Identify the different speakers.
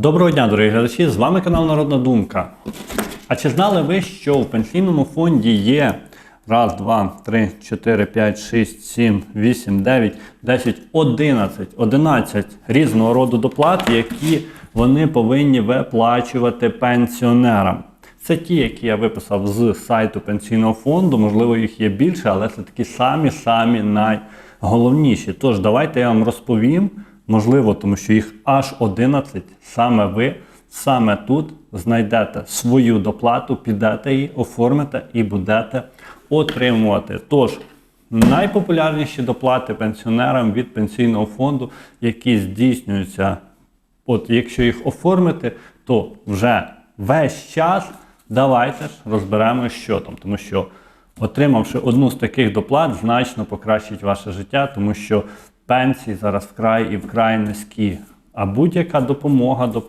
Speaker 1: Доброго дня, дорогі глядачі! З вами канал Народна Думка. А чи знали ви, що в пенсійному фонді є раз, два, три, чотири, п'ять, шість, сім, вісім, дев'ять, десять, одинадцять, одинадцять різного роду доплат, які вони повинні виплачувати пенсіонерам? Це ті, які я виписав з сайту пенсійного фонду. Можливо, їх є більше, але це такі самі-самі найголовніші. Тож давайте я вам розповім. Можливо, тому що їх аж 11, саме ви, саме тут знайдете свою доплату, підете її, оформите і будете отримувати. Тож, найпопулярніші доплати пенсіонерам від пенсійного фонду, які здійснюються, от якщо їх оформити, то вже весь час давайте ж розберемо, що там, тому що отримавши одну з таких доплат, значно покращить ваше життя, тому що пенсії зараз вкрай і вкрай низькі. А будь-яка допомога,